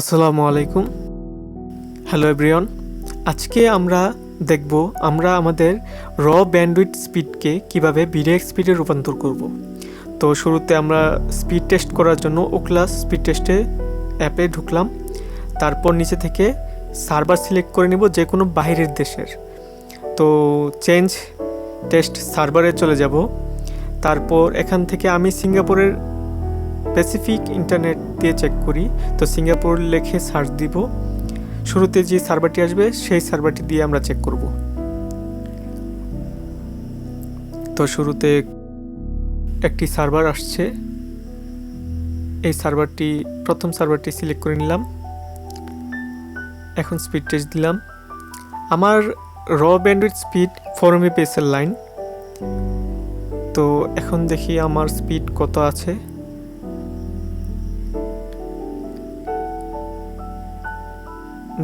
আসসালামু আলাইকুম। Hello everyone আজকে আমরা দেখব আমরা আমাদের র ব্যান্ডউইথ স্পিডকে কীভাবে ভিডিও স্পিডে রূপান্তর করব। তো শুরুতে আমরা স্পিড টেস্ট করার জন্য ওক্লাস স্পিড টেস্টে অ্যাপে ঢুকলাম। তারপর নিচে থেকে সার্ভার সিলেক্ট করে নেব যে কোনো বাইরের দেশের। তো চেঞ্জ টেস্ট সার্ভারে চলে যাব। তারপর এখান থেকে আমি সিঙ্গাপুরের স্পেসিফিক ইন্টারনেট দিয়ে চেক করি। তো সিঙ্গাপুর লেখে সার্চ দিব। শুরুতে যে সার্ভারটি আসবে, সেই সার্ভারটি দিয়ে আমরা চেক করব। তো শুরুতে একটি সার্ভার আসছে। এই সার্ভারটি প্রথম সার্ভারটি সিলেক্ট করে নিলাম। এখন স্পিড টেস্ট দিলাম। আমার র ব্যান্ডউইথ স্পিড ফোর এমবিপিএসের লাইন তো এখন দেখি আমার স্পিড কত আছে।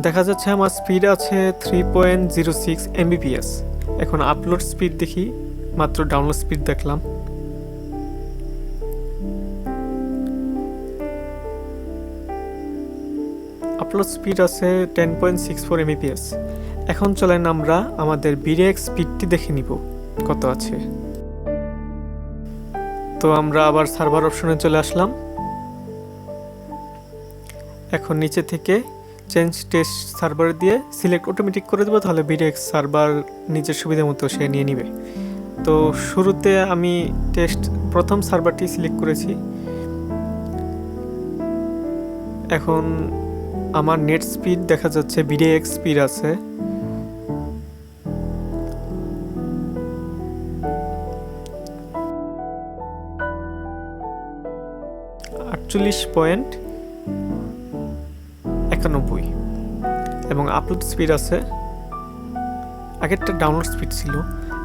দেখা যাচ্ছে আমার স্পিড আছে three point zero six MBPS এখন আপলোড স্পিড দেখি, মাত্র ডাউনলোড স্পিড দেখলাম। আপলোড স্পিড আছে ten point six four MBPS এখন চলেন আমরা আমাদের বিরেক স্পিডটি দেখে নিব, কত আছে। তো আমরা আবার সার্ভার অপশনে চলে আসলাম। এখন নিচে থেকে চেঞ্জ টেস্ট সার্ভার দিয়ে সিলেক্ট অটোমেটিক করে দেবো, তাহলে বিডেক্স সার্ভার নিজের সুবিধা মতো সে নিয়ে নিবে। তো শুরুতে আমি টেস্ট প্রথম সার্ভারটি সিলেক্ট করেছি। এখন আমার নেট স্পিড দেখা যাচ্ছে বিডিএক্স স্পিড আছে। আটচল্লিশ পয়েন্ট একানব্বই। এবং আপলোড স্পিড আছে, আগেরটা ডাউনলোড স্পিড ছিল,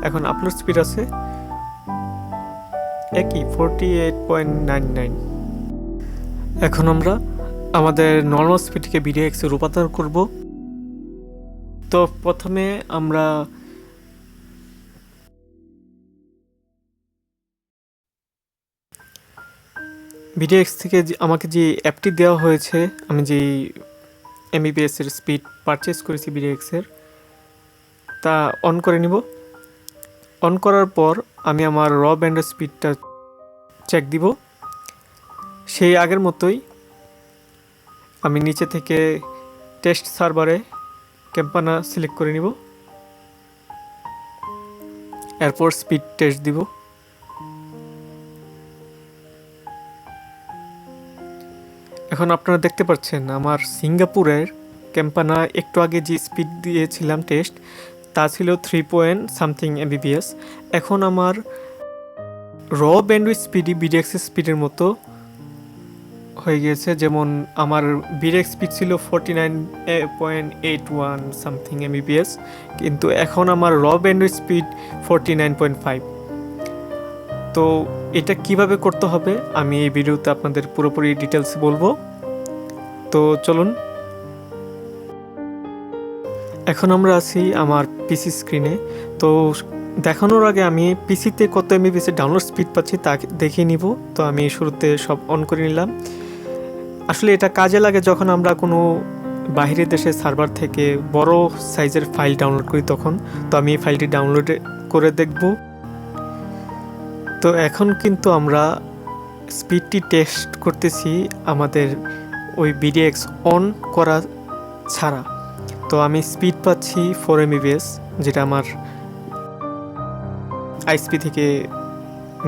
এখন আপলোড স্পিড আছে একই forty eight point nine nine এখন আমরা আমাদের নর্মাল স্পিডকে ভিডিও এক্সে রূপান্তর করব। তো প্রথমে আমরা ভিডিও এক্স থেকে আমাকে যে অ্যাপটি দেওয়া হয়েছে, আমি যেই এমবিবিএস এর স্পিড পারচেস করেছি বিডিএক্সের তা অন করে নিব। অন করার পর আমি আমার র ব্যান্ডের স্পিডটা চেক দিব। সেই আগের মতোই আমি নিচে থেকে টেস্ট সার্ভারে ক্যাম্পানা সিলেক্ট করে নিব। এরপর স্পিড টেস্ট দিব। এখন আপনারা দেখতে পাচ্ছেন, আমার সিঙ্গাপুরের ক্যাম্পানা, একটু আগে যে স্পিড দিয়েছিলাম টেস্ট তা ছিল থ্রি পয়েন্ট সামথিং এমবিবিএস এখন আমার র ব্যান্ডউইথ স্পিডই বিডিএক্স স্পিডের মতো হয়ে গিয়েছে যেমন আমার বিডেক্স স্পিড ছিল forty nine point eight one something MBPS কিন্তু এখন আমার র bandwidth speed forty nine point five তো এটা কীভাবে করতে হবে? আমি এই ভিডিওতে আপনাদের পুরোপুরি ডিটেলস বলব। তো চলুন। এখন আমরা আছি আমার পিসি স্ক্রিনে তো দেখানোর আগে আমি পিসিতে কত এমবিপিএস ডাউনলোড স্পিড পাচ্ছি তা দেখিয়ে নিব। তো আমি শুরুতে সব অন করে নিলাম। আসলে এটা কাজে লাগে যখন আমরা কোনো বাইরের দেশের সার্ভার থেকে বড় সাইজের ফাইল ডাউনলোড করি তখন। তো আমি এই ফাইলটি ডাউনলোড করে দেখব। তো এখন কিন্তু আমরা স্পিডটি টেস্ট করতেছি আমাদের ওই বিডিএক্স অন করা ছাড়া। তো আমি স্পিড পাচ্ছি ফোর এমবিবিএস যেটা আমার আইসপি থেকে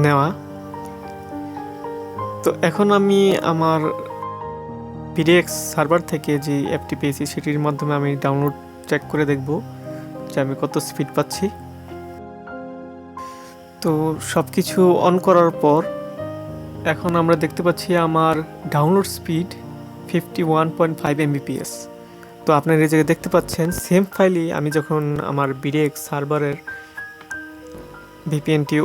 নেওয়া। তো এখন আমি আমার বিডিএক্স সার্ভার থেকে যে অ্যাপটি পেয়েছি, সেটির মাধ্যমে আমি ডাউনলোড চেক করে দেখব যে আমি কত স্পিড পাচ্ছি। তো সব কিছু অন করার পর এখন আমরা দেখতে পাচ্ছি আমার download speed fifty one point five MBPS তো আপনারা এই জায়গায় দেখতে পাচ্ছেন সেম ফাইলই আমি যখন আমার বিডেক্স সার্ভারের ভিপিএনটি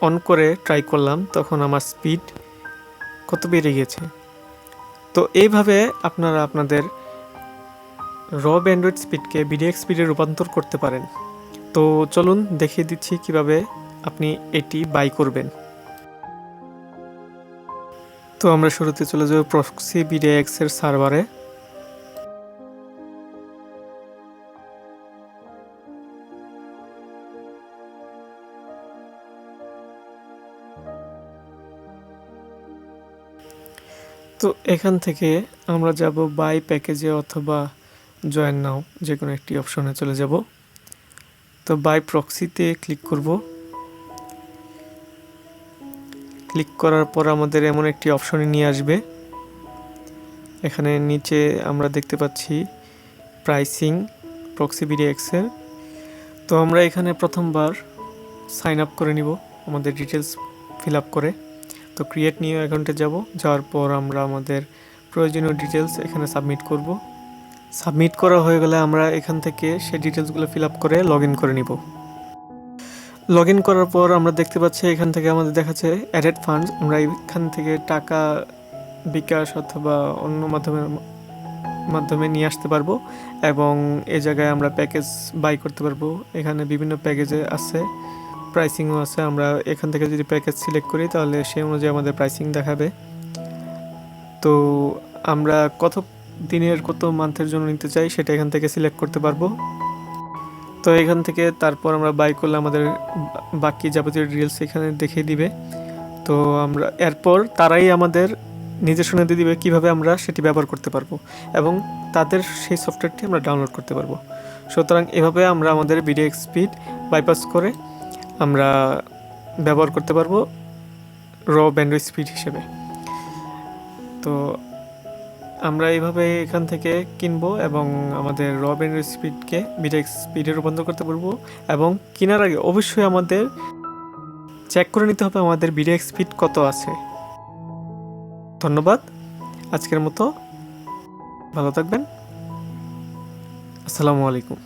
অন করে ট্রাই করলাম, তখন আমার স্পিড কত বেড়ে গেছে তো এইভাবে আপনারা আপনাদের র ব্যান্ডউইথ স্পিডকে বিডিএক্স স্পিডে রূপান্তর করতে পারেন। তো চলুন দেখিয়ে দিচ্ছি কীভাবে আপনি এটি বাই করবেন। তো আমরা শুরুতে চলে যাব প্রক্সি বিডিআইএক্স এর সার্ভারে তো এখান থেকে আমরা যাব বাই প্যাকেজে অথবা জয়েন নাও যে কোনো একটি অপশনে চলে যাব। তো বাই প্রক্সিতে ক্লিক করব। ক্লিক করার পর আমাদের এমন একটি অপশনে নিয়ে আসবে। এখানে নিচে আমরা দেখতে পাচ্ছি প্রাইসিং প্রক্সিবিডি বিডিএক্সের তো আমরা এখানে প্রথমবার সাইন আপ করে নিব আমাদের ডিটেলস ফিল আপ করে। তো ক্রিয়েট নিউ অ্যাকাউন্টে যাব, যাওয়ার পর আমরা আমাদের প্রয়োজনীয় ডিটেলস এখানে সাবমিট করব। সাবমিট করা হয়ে গেলে আমরা এখান থেকে সেই ডিটেলসগুলো ফিল আপ করে লগ ইন করে নিব। লগ ইন করার পর আমরা দেখতে পাচ্ছি এখান থেকে আমাদের দেখাচ্ছে অ্যাডেড ফান্ডস আমরা এখান থেকে টাকা বিকাশ অথবা অন্য মাধ্যমে মাধ্যমে নিয়ে আসতে পারব এবং এ জায়গায় আমরা প্যাকেজ বাই করতে পারব। এখানে বিভিন্ন প্যাকেজে আছে প্রাইসিংও আছে। আমরা এখান থেকে যদি প্যাকেজ সিলেক্ট করি তাহলে সেই অনুযায়ী আমাদের প্রাইসিং দেখাবে। তো আমরা কত দিনের, কত মান্থের জন্য নিতে চাই সেটা এখান থেকে সিলেক্ট করতে পারব। তো এখান থেকে তারপর আমরা বাই করলে আমাদের বাকি যাবতীয় ডিটেলস এখানে দেখিয়ে দিবে। তো আমরা, এরপর তারাই আমাদের নির্দেশনা দিয়ে দিবে কীভাবে আমরা সেটি ব্যবহার করতে পারব এবং তাদের সেই সফটওয়্যারটি আমরা ডাউনলোড করতে পারব। সুতরাং এভাবে আমরা আমাদের ভিডিও স্পিড বাইপাস করে আমরা ব্যবহার করতে পারব র ব্যান্ড স্পিড হিসেবে। তো আমরা এইভাবে এখান থেকে কিনবো এবং আমাদের রব ব্যান্ড স্পিডকে ভিডিও স্পিডে রূপান্তর করতে পারব এবং কেনার আগে অবশ্যই আমাদের চেক করে নিতে হবে আমাদের ভিডিও স্পিড কত আছে। ধন্যবাদ। আজকের মতো ভালো থাকবেন। আসসালামু আলাইকুম।